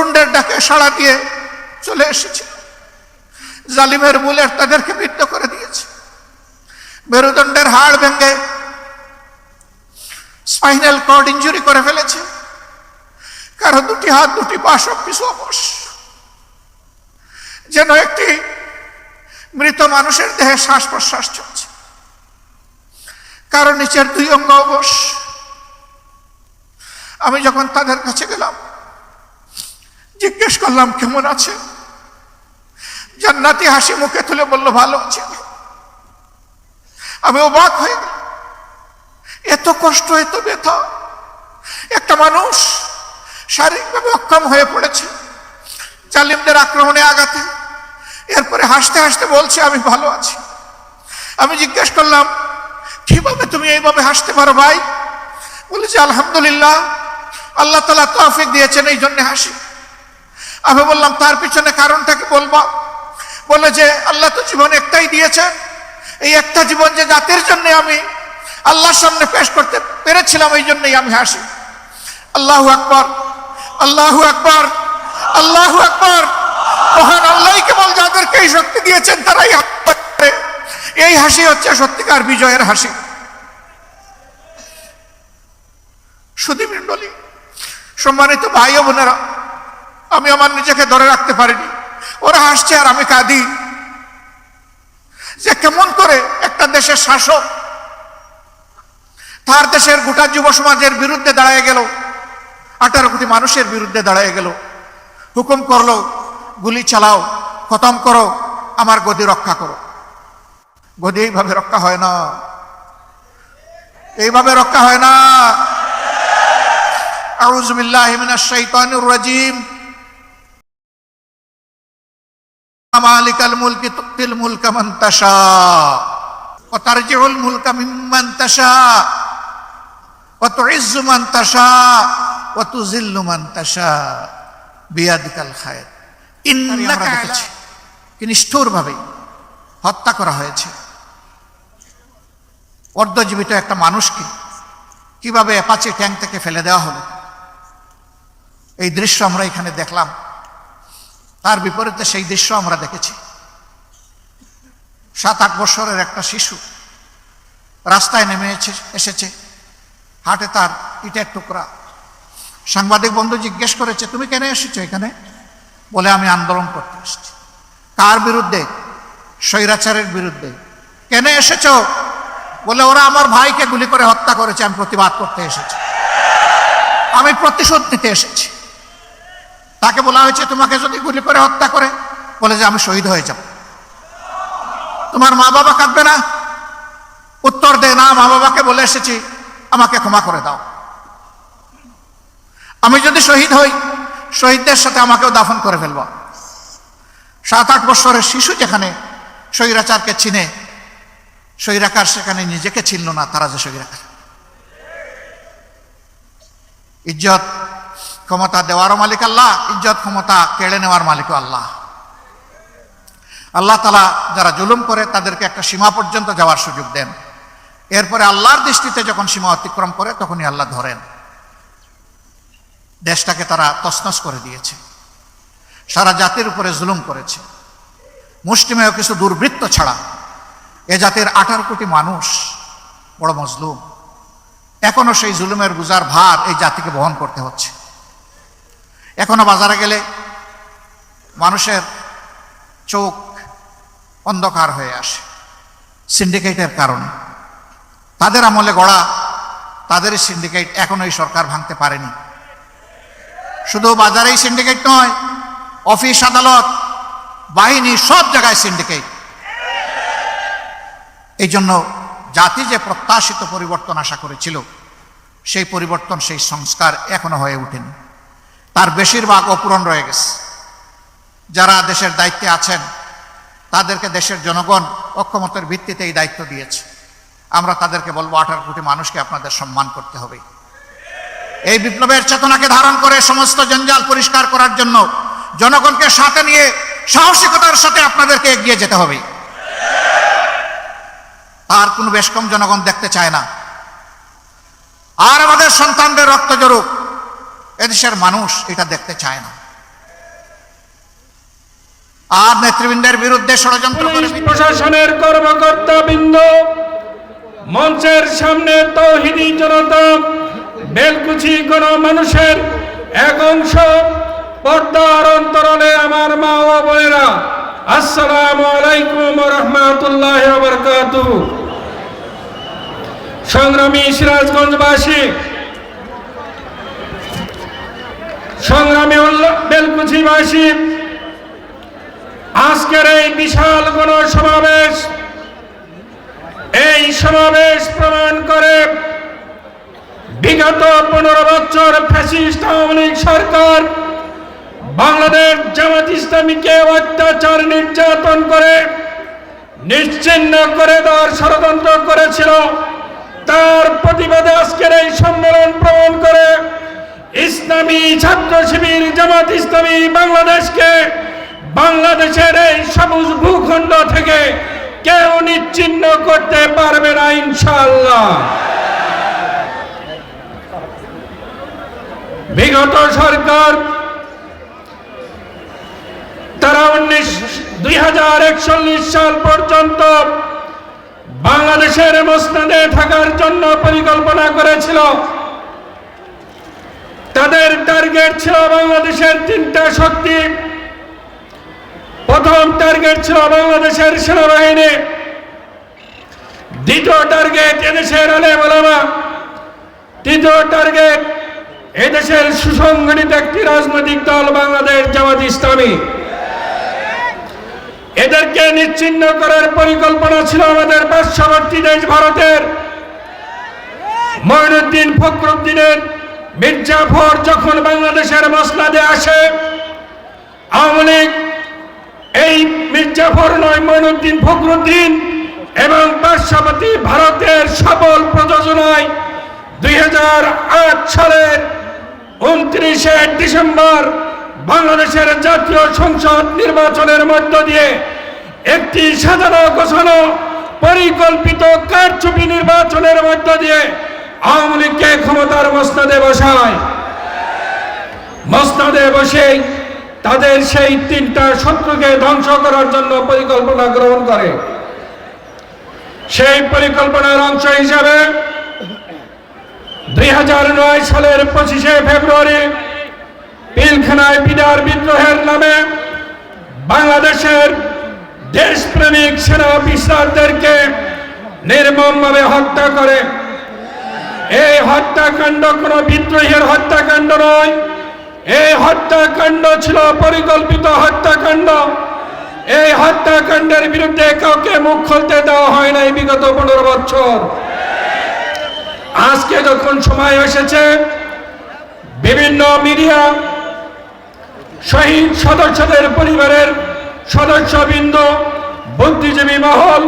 তরুণদের ডাকে সাড়া দিয়ে চলে এসেছে। জালিমের বুলেট তাদেরকে বৃদ্ধ করে দিয়েছে। মেরুদণ্ডের হাড় ভেঙে স্পাইনাল কর্ড ইঞ্জুরি করে ফেলেছে। কারও দুটি হাত, দুটি পা সব কিছু অবশ। যেন একটি মৃত মানুষের দেহে শ্বাস প্রশ্বাস চলছে। কারও নিচের দুই অঙ্গ অবশ। আমি যখন তাদের কাছে গেলাম জিজ্ঞেস করলাম, কেমন আছে? জান্নাতি হাসি মুখে তুলে বলল, ভালো আছে আমি। অবাক হয়ে গেলাম। এত কষ্ট, এত ব্যথা। একটা মানুষ শারীরিকভাবে অক্ষম হয়ে পড়েছে, জালিমদের আক্রমণে আঘাতে। এরপরে হাসতে হাসতে বলছে, আমি ভালো আছি। আমি জিজ্ঞেস করলাম, কীভাবে তুমি এইভাবে হাসতে পারো ভাই? বলেছে, আলহামদুলিল্লাহ, আল্লাহ তালা তৌফিক দিয়েছেন এই জন্য হাসি। আমি বললাম, তার পিছনে কারণটাকে বলবা? বলে যে, আল্লাহ তো জীবন একটাই দিয়েছেন। এই একটা জীবন যে জাতির জন্য আমি আল্লাহর সামনে পেশ করতে পেরেছিলাম, এই জন্যই আমি হাসি। আল্লাহু আকবর আল্লাহু আকবর আল্লাহু আকবর। মহান আল্লাহ কেবল যাদেরকে এই শক্তি দিয়েছেন, তারাই। এই হাসি হচ্ছে সত্যিকার বিজয়ের হাসি। সুদীমণ্ডলী সম্মানিত ভাই বোনেরা আমি আমার নিজেকে ধরে রাখতে পারিনি। ওরা হাসছে আর আমি কাঁদি। যে কেমন করে একটা দেশের শাসক তার দেশের গোটা যুব সমাজের বিরুদ্ধে দাঁড়ায় গেল, আঠারো কোটি মানুষের বিরুদ্ধে দাঁড়ায় গেল। হুকুম করল, গুলি চালাও, খতম করো, আমার গদি রক্ষা করো। গদি এইভাবে রক্ষা হয় না। এইভাবে রক্ষা হয় না। আউযু বিল্লাহি মিনাশ রাজিম। মালিকাল মুলকি তুতিল মুলকা মান তাশা ওয়া তারজিউল মুলকা মিম্মান তাশা ওয়া তুইজ্জু মান তাশা ওয়া তুযিল্লু মান তাশা বিয়াদিকাল খায়র। ইন্নাকা দেখেছি কি নিষ্ঠুরভাবে হত্যা করা হয়েছে। অর্ধজীবিত একটা মানুষকে কীভাবে অ্যাপাচি ট্যাঙ্ক থেকে ফেলে দেওয়া হলো? এই দৃশ্য আমরা এখানে দেখলাম। তার বিপরীতে সেই দৃশ্য আমরা দেখেছি। সাত, আট বছরের একটা শিশু রাস্তায় নেমে এসেছে। হাটে তার ইটের টুকরা। সাংবাদিক বন্ধু জিজ্ঞেস করেছে, তুমি কেন এসেছ এখানে? বলে, আমি আন্দোলন করতে এসেছি। কার বিরুদ্ধে? স্বৈরাচারের বিরুদ্ধে। কেন এসেছ? বলে, ওরা আমার ভাইকে গুলি করে হত্যা করেছে। আমি প্রতিবাদ করতে এসেছি। আমি প্রতিশোধ নিতে এসেছি। তাকে বলা হয়েছে, তোমাকে যদি গুলি করে হত্যা করে, বলে যে আমি শহীদ হয়ে যাব। তোমার মা বাবা কাঁদবে না? উত্তর দে, না, মা বাবাকে বলে এসেছি, আমাকে ক্ষমা করে দাও। আমি যদি শহীদ হই, শহীদদের সাথে আমাকেও দাফন করে ফেলব। সাত আট বছরের শিশু যেখানে স্বৈরাচারকে চিনে স্বৈরাকার সেখানে নিজেকে চিনল না, তারা যে স্বৈরাকার ইজ্জত ক্ষমতা দেওয়ারও মালিক আল্লাহ, ইজ্জত ক্ষমতা কেড়ে নেওয়ার মালিকও আল্লাহ। আল্লাহ তালা যারা জুলুম করে তাদেরকে একটা সীমা পর্যন্ত যাওয়ার সুযোগ দেন। এরপরে আল্লাহর দৃষ্টিতে যখন সীমা অতিক্রম করে, তখনই আল্লাহ ধরেন। দেশটাকে তারা তসনস করে দিয়েছে। সারা জাতির উপরে জুলুম করেছে। মুষ্টিমেয় কিছু দুর্বৃত্ত ছাড়া এ জাতির আঠারো কোটি মানুষ বড় মজলুম। এখনও সেই জুলুমের গুজার ভার এই জাতিকে বহন করতে হচ্ছে। এখনও বাজারে গেলে মানুষের চোখ অন্ধকার হয়ে আসে। সিন্ডিকেটের কারণে। তাদের আমলে গড়া তাদের সিন্ডিকেট এখনও এই সরকার ভাঙতে পারেনি। শুধু বাজারেই সিন্ডিকেট নয় অফিস আদালত, বাহিনী সব জায়গায় সিন্ডিকেট এই জন্য জাতি যে প্রত্যাশিত পরিবর্তন আশা করেছিল, সেই পরিবর্তন, সেই সংস্কার এখনও হয়ে ওঠেনি। তার বেশিরভাগ অপূরণ রয়ে গেছে। যারা দেশের দায়িত্বে আছেন, তাদেরকে দেশের জনগণ অক্ষমতার ভিত্তিতে এই দায়িত্ব দিয়েছে। আমরা তাদেরকে বলব, আঠারো কোটি মানুষকে আপনাদের সম্মান করতে হবে। এই বিপ্লবের চেতনাকে ধারণ করে সমস্ত জঞ্জাল পরিষ্কার করার জন্য জনগণকে সাথে নিয়ে সাহসিকতার সাথে আপনাদেরকে এগিয়ে যেতে হবে। আর কোনো বেশ কম জনগণ দেখতে চায় না। আর আমাদের সন্তানদের রক্ত জরুক এদেশের মানুষ এটা দেখতে চায় না। আর নেতৃবৃন্দের বিরুদ্ধে ষড়যন্ত্র করে প্রশাসনের কর্মকর্তা বৃন্দ মঞ্চের সামনে তৌহিদি জনতা বেলকুচি কোন মানুষের এক অংশ পর্দার অন্তরালে আমার মা ও বোনেরা আসসালামু আলাইকুম রহমতুল্লাহ বরকাত সংগ্রামী সিরাজগঞ্জবাসী সংগ্রামী বেলকুচিবাসী আজকের এই বিশাল গণ সমাবেশ, এই সমাবেশ প্রমাণ করে বিগত পনেরো বছর ফ্যাসিস্ট আওয়ামী সরকার বাংলাদেশ জামাত ইসলামীকে অত্যাচার নির্যাতন করে, নিশ্চিন্ন করে দেওয়ার ষড়যন্ত্র করেছিল। তার প্রতিবাদে আজকের এই সম্মেলন প্রমাণ করে ইসলামী ছাত্র শিবির, জামাত ইসলামী বাংলাদেশকে বাংলাদেশের এই সবুজ ভূখণ্ড থেকে কেউ নিচ্ছিন্ন করতে পারবে না ইনশাল্লাহ বিগত সরকার, তারা উনিশ, দুই হাজার একচল্লিশ সাল পর্যন্ত বাংলাদেশের মসনাদে থাকার জন্য পরিকল্পনা করেছিল। তাদের টার্গেট ছিল বাংলাদেশের তিনটা শক্তি। প্রথম টার্গেট ছিল বাংলাদেশের সেনাবাহিনী। দ্বিতীয় টার্গেট এদেশের আলে বলামা তৃতীয় টার্গেট এদেশের সুসংগঠিত একটি রাজনৈতিক দল বাংলাদেশ জামাত ইসলামী। এদেরকে নিচ্ছিন্ন করার পরিকল্পনা ছিল আমাদের পার্শ্ববর্তী দেশ ভারতের। মঈনুদ্দিন ফখরুদ্দিনের মির্জাফর যখন বাংলাদেশের মসনাদে আসে, আওয়ামী এই মির্জাফর নয় মঈনুদ্দিন ফখরুদ্দিন এবং পার্শ্ববর্তী ভারতের সফল প্রযোজনায় দুই সালের উনত্রিশে ডিসেম্বর বাংলাদেশের জাতীয় সংসদ নির্বাচনের মধ্য দিয়ে একটি সাজানো গোছানো পরিকল্পিত কারচুপি নির্বাচনের মধ্য দিয়ে আওয়ামী লীগকে ক্ষমতার মসনাদে বসায়। মসনাদে বসেই তাদের সেই তিনটা শত্রুকে ধ্বংস করার জন্য পরিকল্পনা গ্রহণ করে। সেই পরিকল্পনার অংশ হিসাবে দুই হাজার নয় সালের পঁচিশে ফেব্রুয়ারি পিলখানায় বিদার বিদ্রোহের নামে বাংলাদেশের দেশপ্রেমিক সেনা অফিসারদেরকে নির্মমভাবে হত্যা করে এই হত্যাকাণ্ড কোনো বিদ্রোহের হত্যাকাণ্ড নয়। এই হত্যাকাণ্ড ছিল পরিকল্পিত হত্যাকাণ্ড। এই হত্যাকাণ্ডের বিরুদ্ধে কাউকে মুখ খুলতে দেওয়া হয় নাই বিগত পনেরো বছর। আজকে যখন সময় এসেছে, বিভিন্ন মিডিয়া, শহীদ সদস্যদের পরিবারের সদস্যবৃন্দ, বুদ্ধিজীবী মহল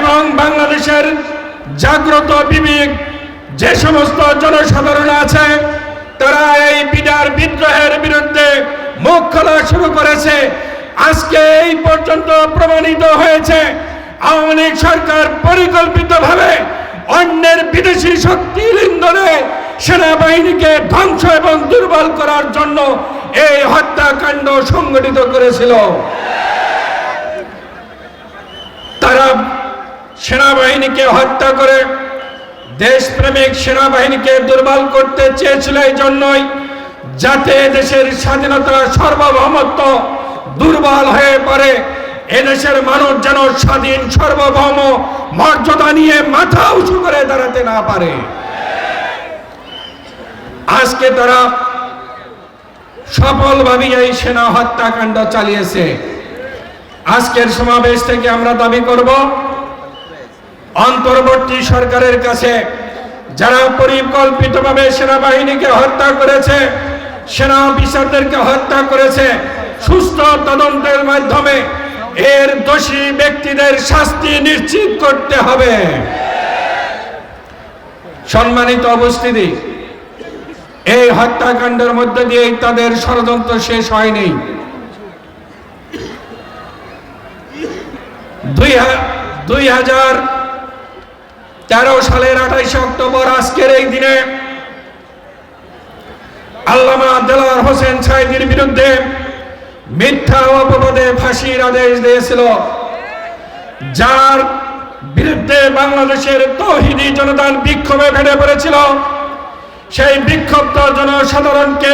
এবং বাংলাদেশের জাগ্রত বিবেক যে সমস্ত জনসাধারণ আছে, তারা এই বিডার বিদ্রোহের বিরুদ্ধে মুখ খোলা শুরু করেছে। আজকে এই পর্যন্ত প্রমাণিত হয়েছে, আওয়ামী সরকার পরিকল্পিতভাবে অন্যের বিদেশি শক্তির ইন্ধনে সেনাবাহিনীকে ধ্বংস এবং দুর্বল করার জন্য এই হত্যাকাণ্ড সংগঠিত করেছিল। তারা সেনাবাহিনীকে হত্যা করে দেশপ্রেমিক সেনাবাহিনীকে দুর্বল করতে চেয়েছিল এই জন্যই যাতে দেশের স্বাধীনতা সার্বভৌমত্ব দুর্বল হয়ে পড়ে। এদেশের মানুষ যেন স্বাধীন, সার্বভৌম মর্যাদা নিয়ে মাথা উঁচু করে দাঁড়াতে না পারে। আজকে তারা সফলভাবে এই সেনা হত্যাকাণ্ড চালিয়েছে। আজকের সমাবেশ থেকে আমরা দাবি করব অন্তর্বর্তী সরকারের কাছে, যারা পরিকল্পিতভাবে সেনাবাহিনীকে হত্যা করেছে, সেনা অফিসারদেরকে হত্যা করেছে, সুস্থ তদন্তের মাধ্যমে এর দোষী ব্যক্তিদের শাস্তি নিশ্চিত করতে হবে। সম্মানিত অবস্থিতি এই হত্যাকাণ্ডের মধ্যে দিয়ে তাদের ষড়যন্ত্র শেষ হয়নি। দুই হাজার তেরো সালের আঠাইশে অক্টোবর আজকের এই দিনে আল্লামা দেলার হোসেন সাইদির বিরুদ্ধে মিথ্যা অপবাদে ফাঁসির আদেশ দিয়েছিল। যার বিরুদ্ধে বাংলাদেশের তহিদি জনতার বিক্ষোভে ভেঙে পড়েছিল, সেই বিক্ষুব্ধ জনসাধারণকে